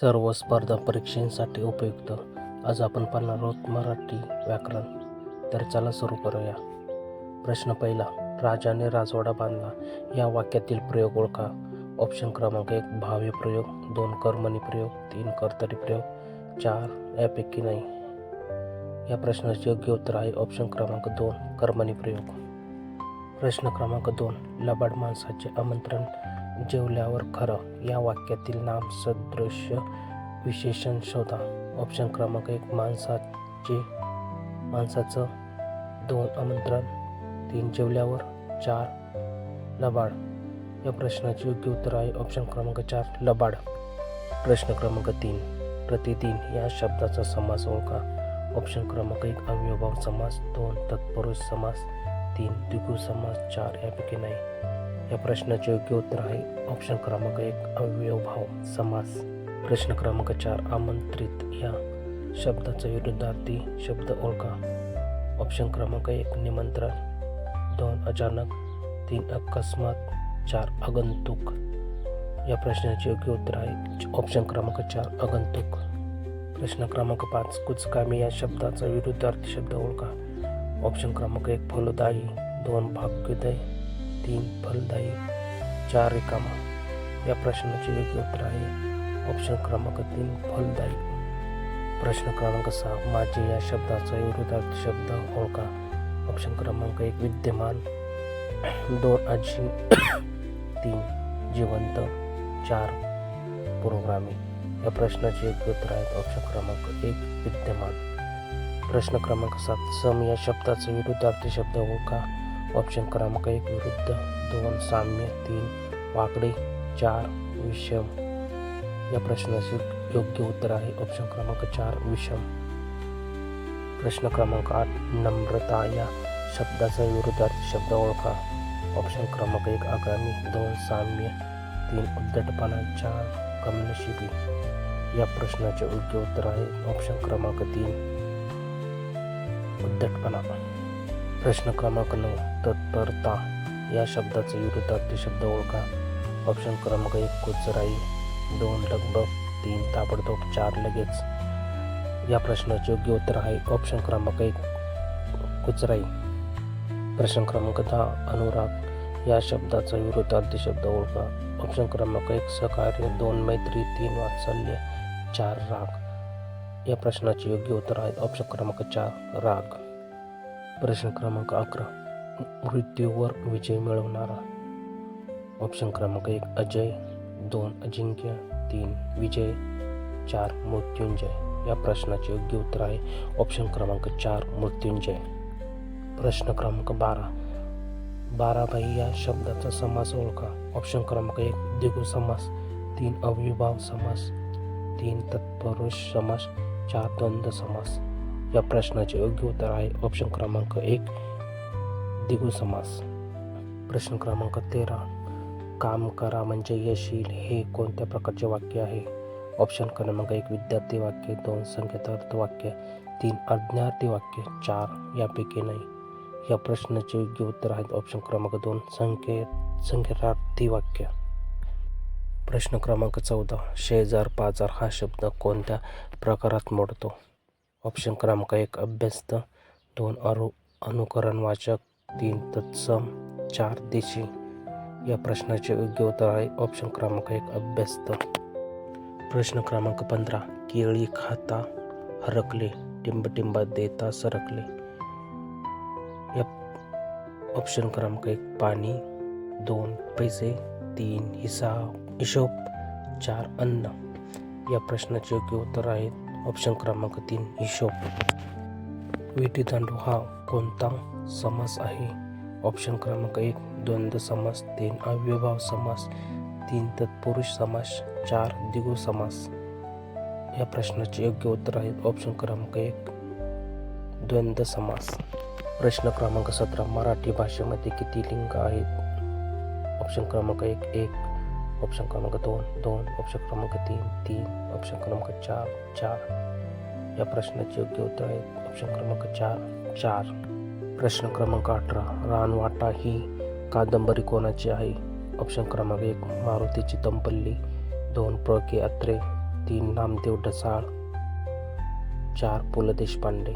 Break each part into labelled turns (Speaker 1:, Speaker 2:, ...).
Speaker 1: सर्व स्पर्धा परीक्षांसाठी उपयुक्त. आज आपण पाहणार आहोत मराठी व्याकरण. तर चला सुरू करूया. प्रश्न पहिला राजाने राजवाडा बांधला. या वाक्यातील प्रयोग ओळखा. ऑप्शन क्रमांक एक भावी प्रयोग. दोन कर्मणी प्रयोग. तीन कर्तरी प्रयोग. चार यापैकी नाही. या प्रश्नाचे योग्य उत्तर आहे ऑप्शन क्रमांक दोन कर्मणी प्रयोग. प्रश्न क्रमांक दोन लबाड माणसाचे आमंत्रण. जेवल्यावर खरं या वाक्यातील नाम सदृश्य विशेषण शोधा. ऑप्शन क्रमांक एक माणसाचे माणसाचं दोन आमंत्रण तीन जेवल्यावर चार लबाड. या प्रश्नाचे योग्य उत्तर आहे. ऑप्शन क्रमांक चार लबाड. प्रश्न क्रमांक तीन प्रतिदिन या शब्दाचा समास ओळखा. ऑप्शन क्रमांक एक अव्ययभाव समास दोन तत्पुरुष समास तीन द्विगु समास चार यापैकी नाही. या प्रश्नाचे योग्य उत्तर आहे. ऑप्शन क्रमांक एक अव्ययभाव समास. प्रश्न क्रमांक चार आमंत्रित या शब्दाचा विरुद्धार्थी शब्द ओळखा. ऑप्शन क्रमांक एक निमंत्रण. दोन अचानक. तीन अकस्मात. चार आगंतुक या प्रश्नाचे योग्य उत्तर आहे. ऑप्शन क्रमांक चार आगंतुक प्रश्न क्रमांक पाच कुचकामी या शब्दाचा विरुद्धार्थी शब्द ओळखा. ऑप्शन क्रमांक एक फलदायी. दोन भाग्योदय. तीन फलदायी चार रिकामा. या प्रश्नाचे योग्य उत्तर आहे. ऑप्शन क्रमांक तीन फलदायी. प्रश्न क्रमांक सहा माझे या शब्दाचा विरोधार्थ शब्द ओळखा. ऑप्शन क्रमांक एक विद्यमान. दोन आजी तीन जिवंत. चार पुरोगामी. या प्रश्नाचे योग्य उत्तर आहेत. ऑप्शन क्रमांक एक विद्यमान. प्रश्न क्रमांक सात सम या शब्दाचा विरुद्धार्थी शब्द ओळखा. ऑप्शन क्रमांक एक, विरुद्ध दोन, साम्य तीन, वाकडे चार, विषम. या प्रश्नाचे योग्य उत्तर आहे ऑप्शन क्रमांक चार, विषम. प्रश्न क्रमांक आठ, नम्रता या शब्दाचा विरुद्धार्थी शब्द ओळखा. ऑप्शन क्रमांक एक, आगामी दोन, साम्य तीन, उद्धटपणा चार कमनशिबी या प्रश्नाचे योग्य उत्तर आहे ऑप्शन क्रमांक तीन, उद्धटपणा. प्रश्न क्रमांक नऊ तत्परता. या शब्दाचे विरुद्धार्थी शब्द ओळखा. ऑप्शन क्रमांक एक कुचराई दोन लगबग. तीन ताबडतोब. चार लगेच. या प्रश्नाचे योग्य उत्तर आहे. ऑप्शन क्रमांक एक कुचराई प्रश्न क्रमांक दहा अनुराग. या शब्दाचा विरुद्धार्थी शब्द ओळखा. ऑप्शन क्रमांक एक सहकार्य. दोन मैत्री. तीन वात्सल्य. चार राग. या प्रश्नाचे योग्य उत्तर आहेत ऑप्शन क्रमांक चार राग. प्रश्न क्रमांक अकरा. मृत्यूवर विजय मिळवणारा. ऑप्शन क्रमांक एक अजय. दोन अजिंक्य. तीन विजय. चार मृत्युंजय. या प्रश्नाचे योग्य उत्तर आहे. ऑप्शन क्रमांक चार मृत्युंजय. प्रश्न क्रमांक बारा. बाराबाई या शब्दाचा समास ओळखा. ऑप्शन क्रमांक एक द्विगु समास. तीन अविभाव समास. तीन तत्पुरुष समास. चार द्वंद्व समास. या प्रश्नाचे योग्य उत्तर आहे. ऑप्शन क्रमांक एक द्विगु समास. प्रश्न क्रमांक तेरा काम करा म्हणजे यश येईल हे कोणत्या प्रकारचे वाक्य आहे? ऑप्शन क्रमांक एक विद्यार्थी वाक्य दोन संकेतार्थ वाक्य तीन अज्ञार्थी वाक्य चार यापैकी नाही. या प्रश्नाचे योग्य उत्तर आहेत. ऑप्शन क्रमांक दोन संकेत संकेतार्थी वाक्य. प्रश्न क्रमांक चौदा शेजार पाजार हा शब्द कोणत्या प्रकारात मोडतो? ऑप्शन क्रमांक एक अभ्यस्त दोन अनु अनुकरणवाचक तीन तत्सम चार देशी. या प्रश्नाचे योग्य उत्तर आहे ऑप्शन क्रमांक एक अभ्यस्त. प्रश्न क्रमांक पंधरा केळी खाता हरकले टिंबटिंबा देता सरकले. या ऑप्शन क्रमांक एक पाणी दोन पैसे तीन हिसाब हिशोब चार अन्न. या प्रश्नाचे योग्य उत्तर आहेत ऑप्शन क्रमांक तीन हिशोब. विटीदांडू हा कोणता समास आहे? ऑप्शन क्रमांक एक द्वंद्व समास तीन अव्यभाव समास तीन तत्पुरुष समास चार द्विगु समास. या प्रश्नाचे योग्य उत्तर आहे ऑप्शन क्रमांक एक द्वंद्व समास. प्रश्न क्रमांक सतरा मराठी भाषेमध्ये किती लिंग आहेत? ऑप्शन क्रमांक एक एक ऑप्शन क्रमांक दोन दोन. ऑप्शन क्रमांक तीन तीन. ऑप्शन क्रमांक चार चार. या प्रश्नाचे योग्य उत्तर आहे ऑप्शन क्रमांक चार चार. प्रश्न क्रमांक अठरा. रानवाटा ही कादंबरी कोणाची आहे? ऑप्शन क्रमांक एक मारुतीची तंपल्ली दोन प्र. के. अत्रे. तीन नामदेव ढसाळ. चार पु. ल. देशपांडे.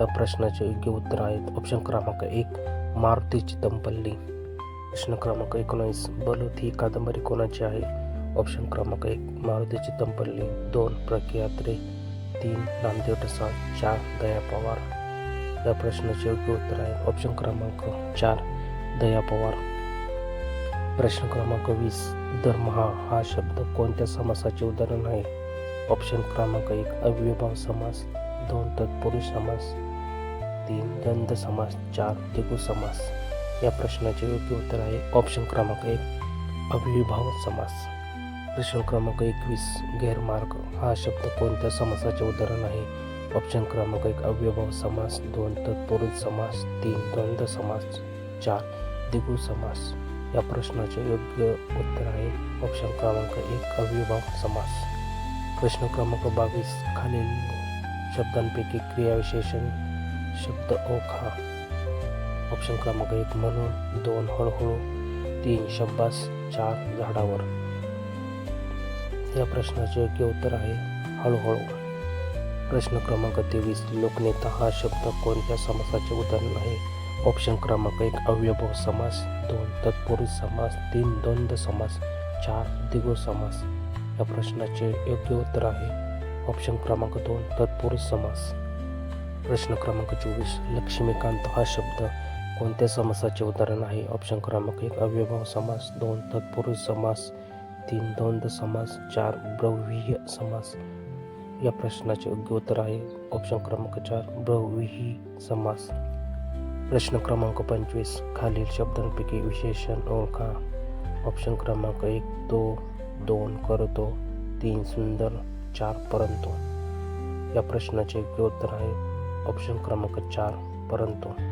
Speaker 1: या प्रश्नाचे योग्य उत्तर आहेत. ऑप्शन क्रमांक एक मारुती चितमपल्ली प्रश्न क्रमांक एकोणावीस. बलूत ही कादंबरी कोणाची आहे? ऑप्शन क्रमांक एक मारुती चितंपल्ली दोन प्रख्यात्रे. तीन नामदेव ढसाळ चार दया पवार. या प्रश्नाचे योग्य उत्तर आहे. ऑप्शन क्रमांक चार दया पवार. प्रश्न क्रमांक वीस दरमहा हा शब्द कोणत्या समासाचे उदाहरण आहे? ऑप्शन क्रमांक एक अव्ययभाव समास. दोन तत्पुरुष समास. तीन द्वंद्व समास. चार द्विगु समास. या प्रश्नाचे योग्य उत्तर आहे. ऑप्शन क्रमांक एक अव्ययभाव समास. प्रश्न क्रमांक एकवीस गैरमार्ग. हा शब्द कोणत्या समासाचे उदाहरण आहे? ऑप्शन क्रमांक एक अव्यभाव समास. दोन तत्पुरुष समास. तीन द्वंद्व समास. चार द्विगु समास. या प्रश्नाचे योग्य उत्तर आहे. ऑप्शन क्रमांक एक अव्यभाव समास. प्रश्न क्रमांक बावीस खालील शब्दांपैकी क्रियाविशेषण शब्द ओखा. ऑप्शन क्रमांक एक म्हणून दोन हळूहळू तीन शब्बास चार झाडावर. या प्रश्नाचे योग्य उत्तर आहे हळूहळू. प्रश्न क्रमांक तेवीस लोकनेता हा शब्द कोणत्या समासाचे उदाहरण आहे? ऑप्शन क्रमांक एक अव्यभव समास दोन तत्पुरुष समास तीन द्वंद्व समास चार दिगो समास. या प्रश्नाचे योग्य उत्तर आहे ऑप्शन क्रमांक दोन तत्पुरुष समास. प्रश्न क्रमांक चोवीस लक्ष्मीकांत हा शब्द कोणत्या समासाचे उदाहरण आहे? ऑप्शन क्रमांक एक अव्यभाव समास दोन तत्पुरुष समास तीन द्वंद्व समास चार ब्रव्हीय समास. या प्रश्नाचे योग्य उत्तर आहे. ऑप्शन क्रमांक चार ब्रव्हीही समास. प्रश्न क्रमांक पंचवीस खालील शब्दांपैकी विशेषण ओळखा. ऑप्शन क्रमांक एक तो दोन करतो तीन सुंदर चार परंतु. या प्रश्नाचे योग्य उत्तर आहे. ऑप्शन क्रमांक चार परंतु.